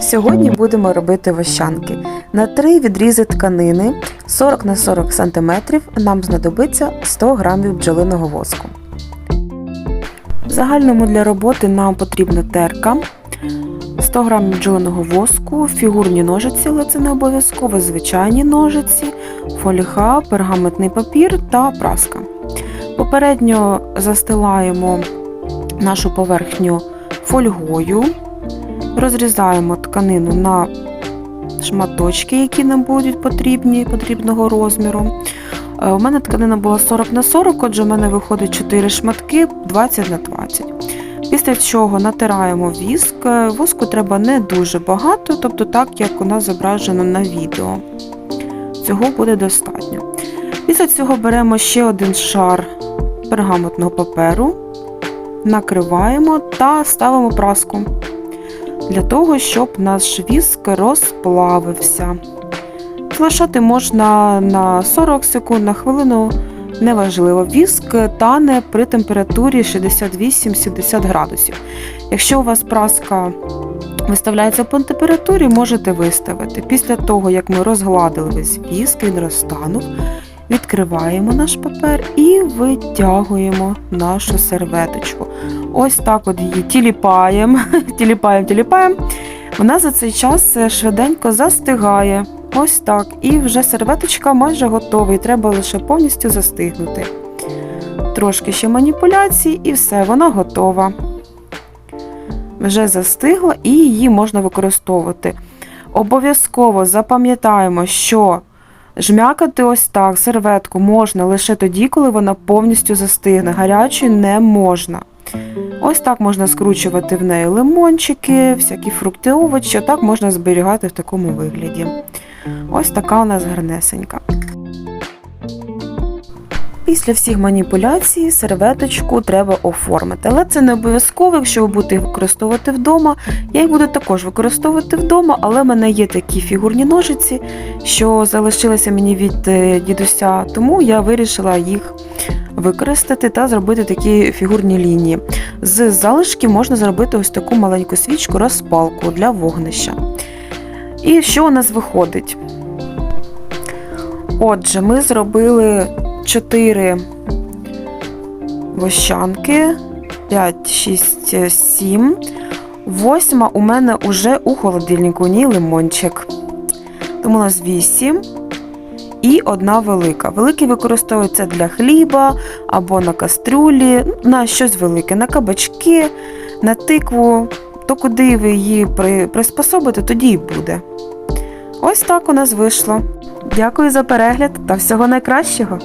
Сьогодні будемо робити вощанки. На три відрізи тканини 40 на 40 см нам знадобиться 100 г бджолиного воску. В загальному для роботи нам потрібна терка, 100 г бджолиного воску, фігурні ножиці, але це не обов'язково, звичайні ножиці, фоліха, пергаментний папір та праска. Попередньо застилаємо нашу поверхню фольгою, розрізаємо тканину на шматочки, які нам будуть потрібні, потрібного розміру. Е, У мене тканина була 40 на 40, отже, у мене виходить 4 шматки 20 на 20. Після чого натираємо віск. Е, Воску треба не дуже багато, тобто так, як у нас зображено на відео. Цього буде достатньо. Після цього беремо ще один шар пергаментного паперу, накриваємо та ставимо праску для того, щоб наш віск розплавився. Залишати можна на 40 секунд, на хвилину, неважливо. Віск тане при температурі 68-70 градусів. Якщо у вас праска виставляється по температурі, можете виставити. Після того, як ми розгладили весь віск, він розтанув, відкриваємо наш папер і витягуємо нашу серветочку. Ось так от її тіліпаємо, тіліпаємо, тіліпаємо. Вона за цей час швиденько застигає. Ось так. І вже серветочка майже готова, і треба лише повністю застигнути. Трошки ще маніпуляцій, і все, вона готова. Вже застигла і її можна використовувати. Обов'язково запам'ятаємо, що жмякати ось так серветку можна лише тоді, коли вона повністю застигне. Гарячою не можна. Ось так можна скручувати в неї лимончики, всякі фрукти, овочі. Отак можна зберігати в такому вигляді. Ось така у нас гарнесенька. Після всіх маніпуляцій серветочку треба оформити. Але це не обов'язково, якщо ви будете їх використовувати вдома. Я їх буду також використовувати вдома, але в мене є такі фігурні ножиці, що залишилися мені від е, дідуся, тому я вирішила їх використати та зробити такі фігурні лінії. З залишків можна зробити ось таку маленьку свічку розпалку для вогнища. І що у нас виходить? Отже, ми зробили 4 вощанки, 5, 6, 7. Восьма у мене уже у холодильнику, у ній лимончик. Тому у нас 8 і одна велика. Великі використовуються для хліба або на кастрюлі, на щось велике, на кабачки, на тикву. То куди ви її приспособите, тоді і буде. Ось так у нас вийшло. Дякую за перегляд та всього найкращого!